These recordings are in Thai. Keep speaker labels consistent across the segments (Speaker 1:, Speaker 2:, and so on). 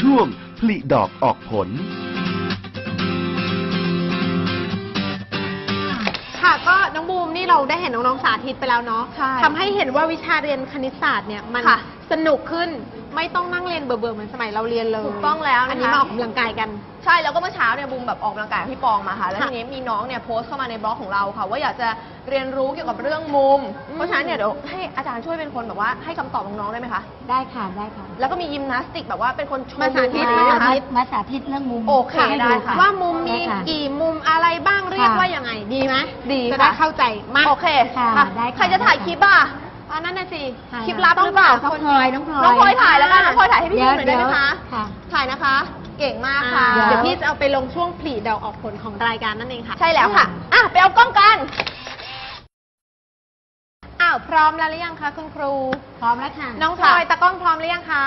Speaker 1: ช่วงผลิดอกออกผล
Speaker 2: ค่ะก็น้องบูมนี่เราได้เห็นน้องๆสาธิตไปแล้วเนาะ
Speaker 3: ใช่
Speaker 2: ทำให้เห็นว่าวิชาเรียนคณิตศาสตร์เนี่ยมัน
Speaker 3: ค่ะ
Speaker 2: สนุกขึ้น ไม่ต้องนั่งเรียนเบื่อๆเหมือนสมัยเราเรียนเลย
Speaker 3: ถูกต้องแล้วนะคะ
Speaker 2: อันนี้มาออกกำลังกายกัน
Speaker 3: ใช่แล้วก็เมื่อเช้าเนี่ยบูมแบบออกกำลังกายกับพี่ปองมาค่ะแล้ว
Speaker 2: ค่ะ
Speaker 3: ทีนี้มีน้องเนี่ยโพสต์เข้ามาในบล็อกของเราค่ะ ว่าอยากจะเรียนรู้เกี่ยวกับเรื่องมุม
Speaker 2: อืม
Speaker 3: เพราะฉะนั้นเนี่ยเดี๋ยวให้อาจารย์ช่วยเป็นคนแบบว่าให้คำตอบน้องๆได้ไหมคะ
Speaker 4: ได้ค่ะได้ค่ะ
Speaker 3: แล้วก็มียิมนาสติกแบบว่าเป็นคนโชว์
Speaker 2: มาสาธิต
Speaker 3: มุม
Speaker 2: ไหม
Speaker 3: นะคะ
Speaker 2: คะ
Speaker 4: มาสาธิตเรื่องมุม
Speaker 3: โอเค
Speaker 4: ให้
Speaker 3: ได้ค่ะ
Speaker 2: ว่ามุมมี
Speaker 4: ได้ค่ะ
Speaker 2: กี่มุมอะไรบ้างเรียก
Speaker 4: ค่ะ
Speaker 2: ว่ายังไงดีไหม
Speaker 3: ดี
Speaker 2: จะได้
Speaker 3: ค่ะ
Speaker 2: เข้าใจมาก
Speaker 3: โอเค
Speaker 4: ค่ะได้ค่ะ
Speaker 3: ใครจะถ่ายคลิปอะ
Speaker 2: อันนั้นน่ะสิ
Speaker 4: ค่ะ
Speaker 3: คลิปลับหรือเปล่า
Speaker 4: น้องพลอยน้องพลอย
Speaker 3: น้องพลอยถ่ายแล้วกันน้องพลอยถ่ายให้พี่
Speaker 4: เดี๋
Speaker 3: บู
Speaker 4: ยว
Speaker 3: มหน่อยได้ไหมคะ
Speaker 4: ค่ะ
Speaker 3: ถ่ายนะคะ เก่งมาก
Speaker 2: อ่า
Speaker 3: ค่ะ
Speaker 4: เดี๋
Speaker 2: เดี๋
Speaker 4: ย
Speaker 2: ยววพี่จะเอาไปลงช่วงผลิดอกออกผลของรายการนั่นเองค่ะ
Speaker 3: ใช่แล้วค่ะ อะไปเอากล้องกัน
Speaker 2: อ้าวพร้อมแล้วหรือยังคะคุณครู
Speaker 4: พร้อมแล้วค่ะ
Speaker 2: น้องพลอยตะกล้องพร้อมหรือยังคะ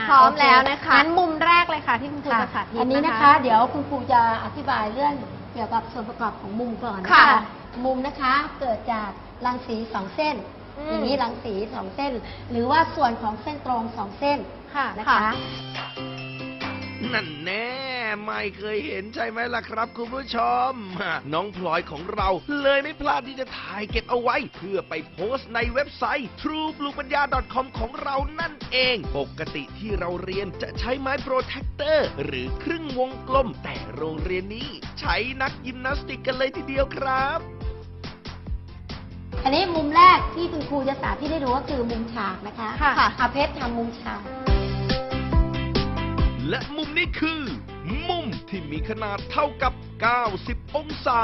Speaker 2: า
Speaker 3: พร้อม
Speaker 2: โเค
Speaker 3: แล้วนะคะ
Speaker 2: งั้นมุมแรกเลยค่ะที่คุณครู
Speaker 4: ค่ะ
Speaker 2: จะสาธิต
Speaker 4: อันนี้นะคะ เดี๋ยวคุณครูจะอธิบายเรื่องเกี่ยวกับส่วนประกอบของมุมก่อนนะ
Speaker 3: ค่ะ
Speaker 4: คะมุมนะคะเกิดจากรังสีสองเส้น
Speaker 3: อืม
Speaker 4: อย่างนี้รังสีสองเส้น หรือว่าส่วนของเส้นตรงสองเส้น
Speaker 2: ค่ะ
Speaker 4: นะ
Speaker 3: ค่ะ
Speaker 4: คะ
Speaker 1: นั่นแน่ไม่เคยเห็นใช่ไหมล่ะครับคุณผู้ชม น้องพลอยของเราเลยไม่พลาดที่จะถ่ายเก็บเอาไว้ เพื่อไปโพสต์ในเว็บไซต์ trueblupanya.com ของเรานั่นเอง ปกติที่เราเรียนจะใช้ไม้โปรเทคเตอร์ หรือครึ่งวงกลม แต่โรงเรียนนี้ ใช้นักยิมนาสติกกันเลยทีเดียวครับ
Speaker 4: อันนี้มุมแรกที่คุณครูจะสาธิตให้ดูก็คือมุมฉากนะคะ
Speaker 2: ค่ะ
Speaker 4: อาเพชรทำมุมฉาก
Speaker 1: และมุมนี้คือ มุมที่มีขนาดเท่ากับ 90 องศา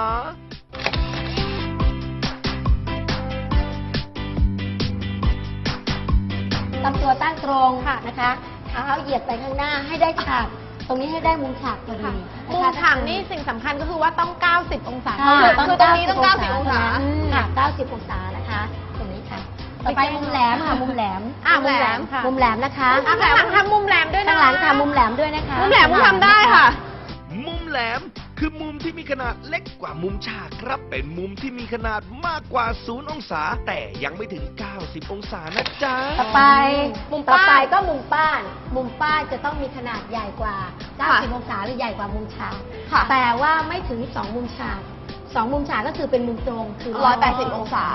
Speaker 4: ลำตัวตั้งตรง
Speaker 2: ค่ะ
Speaker 4: นะคะเท้าเหยียดไปข้างหน้าให้ได้ฉาก ตรงนี้ให้ได้มุมฉากพอดี
Speaker 2: ค่ะ
Speaker 4: นะคะ
Speaker 2: มุมฉากนี่สิ่งสำคัญก็คือว่าต้อง 90 องศา
Speaker 4: ค่ะ
Speaker 2: เท่านั้น
Speaker 3: คือตรงนี้ต้อง 90 องศา
Speaker 4: เท่นั้นค่ะ90 องศานะคะ ตรงนี้ค่ะ ต่อไปมุมแหลมค่ะมุมแหลม
Speaker 2: อะมุมแหลมค่ะ
Speaker 4: มุมแหลมนะคะ
Speaker 2: อะข้างหลังทำมุมแหลมด้วยนะ
Speaker 4: ข้างหลังทำมุมแหลมด้วยนะคะ
Speaker 3: มุมแหลมมุมทำได้ค่ะ
Speaker 1: มุมแหลม คือมุมที่มีขนาดเล็กกว่ามุมฉากครับ เป็นมุมที่มีขนาดมากกว่า 0 องศา แต่ยังไม่ถึง 90 องศานะจ๊ะ
Speaker 4: ต่อไป
Speaker 3: มุม
Speaker 4: ต่อ
Speaker 3: ป้าน
Speaker 4: ไปก็มุมป้าน มุมป้านจะต้องมีขนาดใหญ่กว่า
Speaker 3: ค่ะ
Speaker 4: 90 องศาหรือใหญ่กว่ามุมฉาก
Speaker 3: ค่ะ
Speaker 4: แต่ว่าไม่ถึง 2 มุมฉาก2มุมฉากก็คือเป็นมุมตรงคือ
Speaker 3: 180 องศา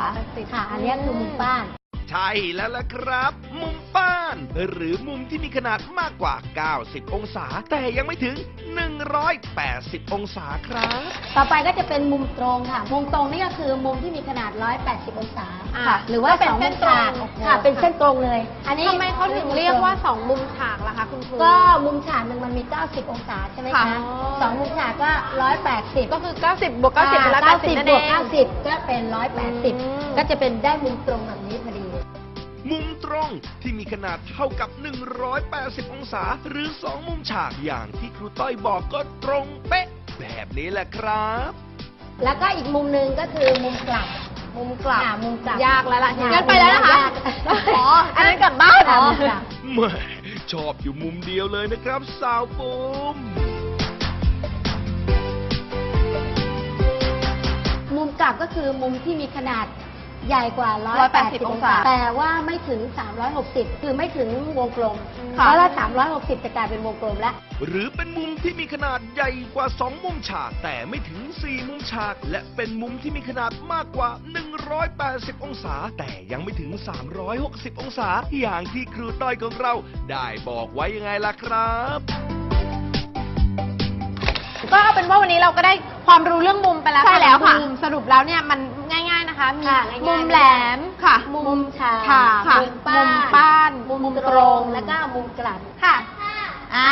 Speaker 4: ค่ะ อันนี้คือมุมป้าน
Speaker 1: ใช่แล้วล่ะครับ มุมป้า น หรือมุมที่มีขนาดมากกว่า 90 องศา แต่ยังไม่ถึง 180 องศาครับ
Speaker 4: ต่อไปก็จะเป็นมุมตรงค่ะ มุมตรงนี่ก็คือมุมที่มีขนาด 180 องศา
Speaker 2: อะ
Speaker 4: ค่ะ หรือว่า
Speaker 2: ก็เป็น
Speaker 4: สอง
Speaker 2: เส้
Speaker 4: มุ
Speaker 2: น
Speaker 4: ม
Speaker 2: ตรง
Speaker 4: ฉาก
Speaker 2: โอ้โห
Speaker 4: ค่ะ เป็นเส้นตรงเลย อันนี้
Speaker 2: ทำไมเขาถึงเรียกว่า2มุมฉากล่ะคะคุณครู
Speaker 4: ก็มุมฉากหนึ่งมันมี 90 องศาใช่ไหม
Speaker 2: ค่ะ
Speaker 4: คะสองมุมฉากก็ 180
Speaker 2: ก็คือ 90บวก90เป็น
Speaker 4: อ่า
Speaker 2: 180นั่น
Speaker 4: บ
Speaker 2: เอ
Speaker 4: วก
Speaker 2: ง
Speaker 4: 90 ก็เป็น
Speaker 2: อืม
Speaker 4: 180 ก็จะเป็นได้มุมตรงแบบนี้พอดี
Speaker 1: มุมตรงที่มีขนาดเท่ากับ 180 องศา หรือ 2 มุมฉากอย่างที่ครูต้อยบอกก็ตรงเป๊ะ แบบนี้แหละครับ
Speaker 4: แล้วก็อีกมุมหนึ่งก็คือมุมกลับ
Speaker 3: มุมกลับ
Speaker 4: อ่ามุมกลับ
Speaker 2: ยากแล้วล่ะ
Speaker 4: อ่า
Speaker 3: งั้นไปแล้วนะคะ
Speaker 4: ยาก
Speaker 3: อ๋ออันนั้นกลับบ้านเหร
Speaker 4: อ่า
Speaker 3: อ
Speaker 4: มุมกลับ
Speaker 1: แหม่ชอบอยู่มุมเดียวเลยนะครับ สาวปุม
Speaker 4: มุมกลับก็คือมุมที่มีขนาด ใหญ่กว่า
Speaker 3: 180
Speaker 4: 180
Speaker 3: อ
Speaker 4: องง
Speaker 3: ศา
Speaker 4: ศา แต่ว่าไม่ถึง 360 คือไม่ถึงวงกลม
Speaker 3: ค่ะ
Speaker 4: เพราะถ้า360 จะกลายเป็นวงกลมแล้ว
Speaker 1: หรือเป็นมุมที่มีขนาดใหญ่กว่า 2 มุมฉาก แต่ไม่ถึง 4 มุมฉาก และเป็นมุมที่มีขนาดมากกว่า 180 องศา แต่ยังไม่ถึง 360 องศา อย่างที่ครูต้อยของเรา ได้บอกไว้ยังไงล่ะครับ
Speaker 2: ก็เอาเป็นว่าวันนี้เราก็ได้ความรู้เรื่องมุมไปแล้ว
Speaker 3: ใช่แล้วค่ะ
Speaker 2: มุมสรุปแล้วเนี่ยมันง่ายๆ นะคะมี
Speaker 4: ค่ะง่ายๆ
Speaker 2: มุมแหลม
Speaker 3: ค่ะ
Speaker 2: มุ
Speaker 4: มุ
Speaker 2: ม
Speaker 4: มฉาก
Speaker 2: ฉาก
Speaker 4: ค่ะ
Speaker 2: มุมป้านมุมป้าน
Speaker 4: มุม
Speaker 2: มุม
Speaker 4: ต
Speaker 2: ต
Speaker 4: ร
Speaker 2: รง ง
Speaker 4: แล้วก็มุมกลับ
Speaker 2: ค่ะ
Speaker 3: อ่า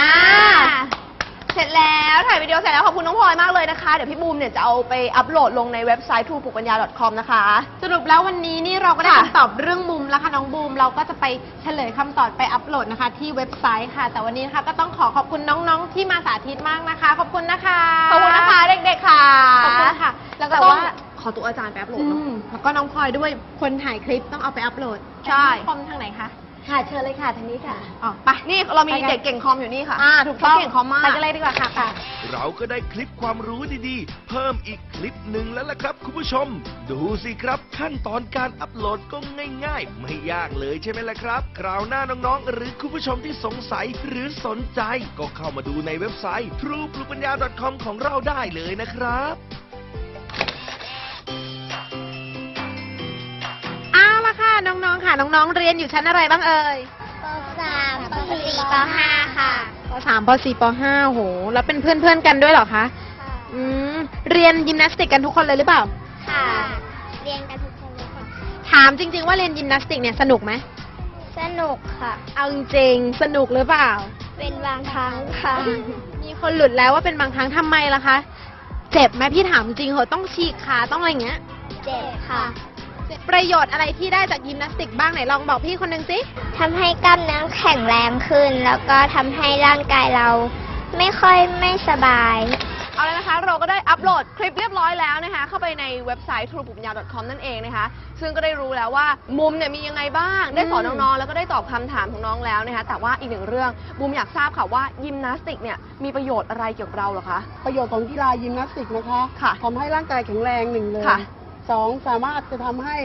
Speaker 3: เสร็จแล้วถ่ายวิดีโอเสร็จแล้วขอบคุณน้องพลอยมากเลยนะคะ เดี๋ยวพี่บูมเนี่ยจะเอาไปอัปโหลดลงในเว็บไซต์ t r u e p u k p a n y a c o m นะคะ
Speaker 2: สรุปแล้ววันนี้นี่เราก็ได้
Speaker 3: ค่ะ
Speaker 2: คำตอบเรื่องมุมแล้วค่ะน้องบูม เราก็จะไปเฉลยคำตอบไปอัปโหลดนะคะ ที่เว็บไซต์ค่ะ แต่วันนี้นะคะก็ต้องขอขอบคุณน้องๆที่มาสาธิตมากนะคะ ขอบคุณนะคะ
Speaker 3: ขอบคุณนะคะเด็กๆค่ะ
Speaker 2: ขอบคุณค่ะ แล้วก็
Speaker 3: แต่
Speaker 2: ต้อง
Speaker 3: ว่า ขอตัวอาจารย์ไปอัปโหลด
Speaker 2: อื
Speaker 3: เนอะ
Speaker 2: มแล้วก็น้องพลอยด้วยคนถ่ายคลิปต้องเอาไปอัปโหลด
Speaker 3: ใช่
Speaker 2: คอมทางไหนคะ
Speaker 4: ค่ะเชิญเลยค่ะทางนี้ค่ะ
Speaker 2: อ๋อไป
Speaker 3: นี่เรามี
Speaker 2: ไปกัน
Speaker 3: เด็กเก่งคอมอยู่นี่ค่ะ
Speaker 2: อ่าถูกต้อง
Speaker 3: เขาเก่งคอมมาก
Speaker 2: ไปกันเลยดีกว่าค่ะค่ะ
Speaker 1: เราก็ได้คลิปความรู้ดีๆ เพิ่มอีกคลิปหนึ่งแล้วล่ะครับคุณผู้ชม ดูสิครับขั้นตอนการอัปโหลดก็ง่าย ๆ ไม่ยากเลยใช่ไหมล่ะครับ คราวหน้าน้องๆ หรือคุณผู้ชมที่สงสัยหรือสนใจ ก็เข้ามาดูในเว็บไซต์ trueplupanya.com ของเราได้เลยนะครับ
Speaker 2: น้องๆค่ะน้องๆเรียนอยู่ชั้นอะไรบ้างเอ่ย
Speaker 4: ปสามปสี่ปห้าค่ะ
Speaker 2: ปสามปสี่ปห้าโห แล้วเป็นเพื่อนๆกันด้วยเหรอคะ อืม เรียนยิมนาสติกกันทุกคนเลยหรือเปล่า
Speaker 4: ค่ะ เรียนกันทุกคนเลยค่ะ
Speaker 2: ถามจริง ๆ ว่าเรียนยิมนาสติกเนี่ยสนุกไหม
Speaker 4: สนุกค่ะ
Speaker 2: เอาจริงๆสนุกหรือเปล่า
Speaker 4: เป็นบางครั้งค่ะ
Speaker 2: มีคนหลุดแล้วว่าเป็นบางครั้งทำไมล่ะคะ เจ็บไหมพี่ถามจริงเหอะต้องฉีกขาต้องอะไรอย่างเงี้ย
Speaker 4: เจ็บค่ะ
Speaker 2: ประโยชน์อะไรที่ได้จากยิมนาสติกบ้างไหนลองบอกพี่คนหนึ่งสิ
Speaker 5: ทำให้กล้ามเนื้อแข็งแรงขึ้น แล้วก็ทำให้ร่างกายเราไม่ค่อยไม่สบาย
Speaker 3: เอาเลยนะคะเราก็ได้อัปโหลดคลิปเรียบร้อยแล้วนะคะ เข้าไปในเว็บไซต์ truepumpya.com นั่นเองนะคะ ซึ่งก็ได้รู้แล้วว่ามุมเนี่ยมียังไงบ้าง ได้สอน
Speaker 2: อืม
Speaker 3: น้องๆ แล้วก็ได้ตอบคำถามของน้องแล้วนะคะ แต่ว่าอีกหนึ่งเรื่องบูมอยากทราบค่ะว่ายิมนาสติกเนี่ยมีประโยชน์อะไรเกี่ยวกับเราเหรอคะ
Speaker 6: ประโยชน์ของกีฬายิมนาสติกนะคะ
Speaker 3: ค่ะ
Speaker 6: ทำให้ร่างกายแข็งแรงหนึ่งเลย
Speaker 3: ค่ะ
Speaker 6: สองสามารถจะทำให้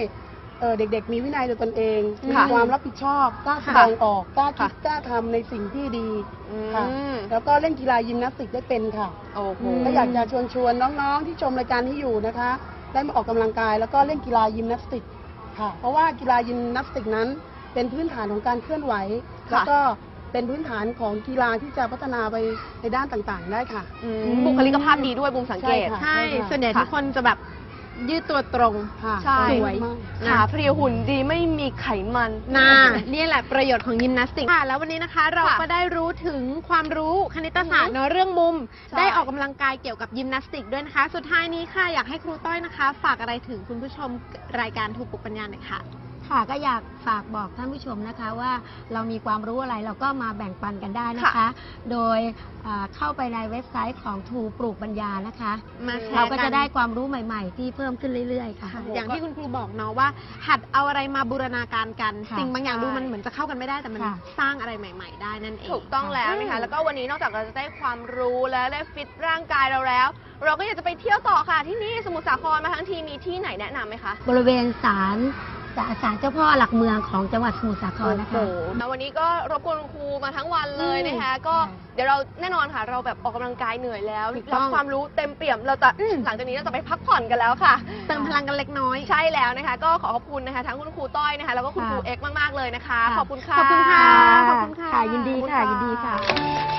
Speaker 6: เอ่อเด็กๆ มีวินัยในตนเอง มี
Speaker 3: ค่ะ
Speaker 6: ความรับผิดชอบกล้าแส
Speaker 3: ค่ะ
Speaker 6: ดงออกกล้าคิด
Speaker 3: ค่ะ
Speaker 6: กล้าทำในสิ่งที่ดี
Speaker 3: อื
Speaker 6: ค่ะ
Speaker 3: ม
Speaker 6: แล้วก็เล่นกีฬายิมนาสติกได้เป็นค่ะ
Speaker 3: โอ้โห
Speaker 6: ก็อยากจะชวนชวนน้องๆ ที่ชมรายการที่อยู่นะคะ ได้มาออกกำลังกายแล้วก็เล่นกีฬายิมนาสติกค่ะ เพราะว่ากีฬายิมนาสติกนั้น เป็นพื้นฐานของการเคลื่อนไหวแล้วก็เป็นพื้นฐานของกีฬาที่จะพัฒนาไปในด้านต่างๆ ได้ค่ะ
Speaker 3: อืมบุคลิกภาพดีด้วยบูมสังเกต
Speaker 6: ใช่ค่ะ
Speaker 2: ใช่ ส่วนใหญ่
Speaker 3: ค่ะ
Speaker 2: ทุกคนจะแบบ ยืดตัวตรง
Speaker 6: ค่ะ
Speaker 3: ใช่
Speaker 2: สวย
Speaker 6: มาก
Speaker 3: ขาเพรียวหุ่นดีไม่มีไขมัน
Speaker 2: น่านี่แหละประโยชน์ของยิมนาสติกค่ะ แล้ววันนี้นะคะเรา
Speaker 3: ค่ะ
Speaker 2: ก็ได้รู้ถึงความรู้คณิตศาสตร์เนอะเรื่องมุม
Speaker 3: ใช่
Speaker 2: ได้ออกกำลังกายเกี่ยวกับยิมนาสติกด้วยนะคะ สุดท้ายนี้ค่ะอยากให้ครูต้อยนะคะ ฝากอะไรถึงคุณผู้ชมรายการถูกปลุกปัญญาหน่อยค่ะ
Speaker 4: ค่ะก็อยากฝากบอกท่านผู้ชมนะคะว่าเรามีความรู้อะไรเราก็มาแบ่งปันกันได้นะคะ
Speaker 3: ค่ะ
Speaker 4: โดยอ่าเข้าไปในเว็บไซต์ของทูปลูกปัญญานะคะ
Speaker 2: มาแชร์
Speaker 4: เราก็
Speaker 2: กั
Speaker 4: จะ
Speaker 2: น
Speaker 4: ได้ความรู้ใหม่ๆ ที่เพิ่มขึ้นเรื่อยๆค่ะ
Speaker 2: อย่างที่คุณครูบอกเนาะว่า หัดเอาอะไรมาบูรณาการกัน
Speaker 4: ค่ะ
Speaker 2: สิ่งบางอย่าง
Speaker 3: ใช่
Speaker 2: ดูมันเหมือนจะเข้ากันไม่ได้แต่มัน
Speaker 4: ค่ะ
Speaker 2: สร้างอะไรใหม่ ๆ ได้นั่นเอง
Speaker 3: ถูกต้องแล้วนะคะแล้วก็วันนี้นอกจากเราจะได้ความรู้และได้ฟิตร่างกายเราแล้ว เราก็อยากจะไปเที่ยวต่อค่ะที่นี่สมุทรสาครมาทั้งทีมีที่ไหนแนะนำไหมคะ
Speaker 4: บริเวณศาล ศาศาลเจ้าพ่อหลักเมืองของจังหวัดสมุทรสาครนะคะ
Speaker 3: แล้ววันนี้ก็รบกวนคุณครูมาทั้งวันเลยนะคะ ก็
Speaker 4: ค่ะ
Speaker 3: เดี๋ยวเราแน่นอนค่ะ เราแบบออกกำลังกายเหนื่อยแล้ว
Speaker 2: ถูกต้
Speaker 3: รั
Speaker 2: อบง
Speaker 3: ความรู้เต็มเปี่ยมเราจะหลังจากนี้เราจะไปพักผ่อนกันแล้วค่ะ
Speaker 2: เติมพลังกันเล็กน้อย
Speaker 3: ใช่แล้วนะคะ ก็ขอขอบคุณนะคะทั้งคุณครูต้อยนะคะ แล้วก็คุณ
Speaker 4: ค่ะ
Speaker 3: ครูเอ็กซ์มาก ๆ เลยนะคะ
Speaker 4: ค่ะ
Speaker 3: ขอบคุณค่ะ
Speaker 2: ขอบคุณค่ะ ขอบคุณค่ะ
Speaker 4: ค่ะยินดีค่ะ
Speaker 3: ขอบคุณค่ะ
Speaker 4: ยินดีค่ะ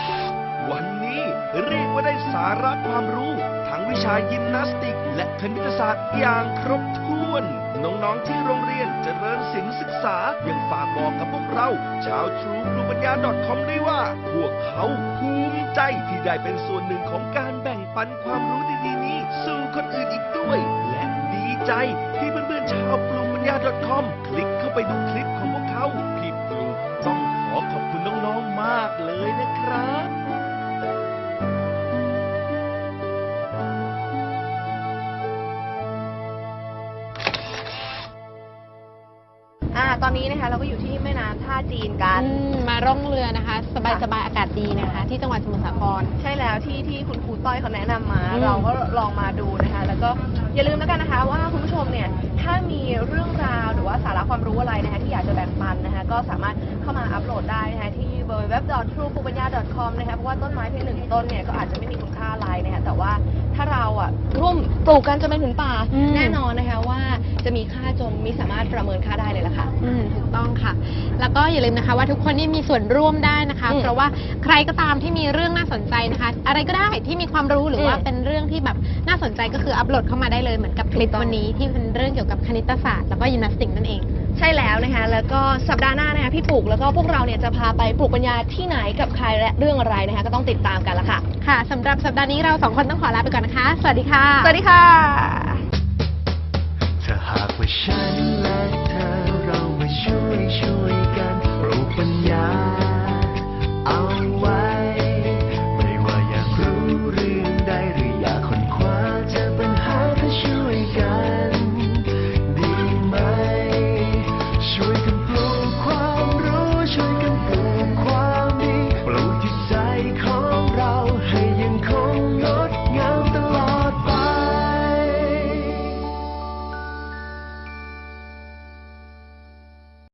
Speaker 1: วันนี้เรียกว่าได้สาระความรู้ ทั้งวิชายิมนาสติก และคณิตศาสตร์อย่างครบถ้วน น้องๆที่โรงเรียนเจริญศิลป์ศึกษายังฝากบอกกับพวกเรา ชาว True ปรุปัญญา .com ด้วยว่า พวกเขาภูมิใจที่ได้เป็นส่วนหนึ่งของการแบ่งปันความรู้ดีๆนี้ สู่คนอื่นอีกด้วย และดีใจที่เพื่อนๆชาวปรุปัญญา .com คลิกเข้าไปดูคลิปของพวกเขา
Speaker 3: ตอนนี้นะคะเราก็อยู่ที่แม่น้ำท่าจีนกัน
Speaker 2: อืมมาร่องเรือนะคะ สบายๆอากาศดีนะคะ ที่จังหวัดสมุทรสาคร
Speaker 3: ใช่แล้วที่ที่คุณครูต้อยเขาแนะนำมา
Speaker 2: อืม
Speaker 3: เราก็ลองมาดูนะคะ แล้วก็อย่าลืมแล้วกันนะคะ ว่าคุณผู้ชมเนี่ยถ้ามีเรื่องราวหรือว่าสาระความรู้อะไรนะคะที่อยากจะแบ่งปันนะคะ ก็สามารถเข้ามาอัปโหลดได้นะคะที่ www.truepumpanya.com นะคะเพราะว่าต้นไม้เพียงหนึ่งต้นเนี่ยก็อาจจะไม่มีคุณค่าอะไรนะคะแต่ว่าถ้าเราอะร่วมปลูกกันจนเป็นผืนป่า
Speaker 2: อืม
Speaker 3: แน่นอนนะคะว่าจะมีค่าจนมีสามารถประเมินค่าได้เลยล่ะค่ะ
Speaker 2: อืมถูกต้องค่ะ แล้วก็อย่าลืมนะคะว่าทุกคนนี่มีส่วนร่วมได้นะคะ
Speaker 3: อืม
Speaker 2: เพราะว่าใครก็ตามที่มีเรื่องน่าสนใจนะคะ อะไรก็ได้ที่มีความรู้หรือว่า
Speaker 3: อืม
Speaker 2: เป็นเรื่องที่แบบน่าสนใจก็คืออัปโหลดเข้ามาได้เลยเหมือนกับคลิป
Speaker 3: ถูกต้อง
Speaker 2: วันนี้ที่เป็นเรื่องเกี่ยวกับคณิตศาสตร์แล้วก็ยิมนาสติกนั่นเอง
Speaker 3: ใช่แล้วนะคะ แล้วก็สัปดาห์หน้านะคะพี่ปลูกแล้วก็พวกเราเนี่ยจะพาไปปลูกปัญญาที่ไหนกับใครและเรื่องอะไรนะคะก็ต้องติดตามกันละค่ะ
Speaker 2: ค่ะสำหรับสัปดาห์นี้เราสองคนต้องขอลาไปก่อนนะคะ สวัสดีค่ะ
Speaker 3: สวัสดีค่ะ
Speaker 7: ถ้าหากว่าฉันและเธอเรามาช่วยช่วยกัน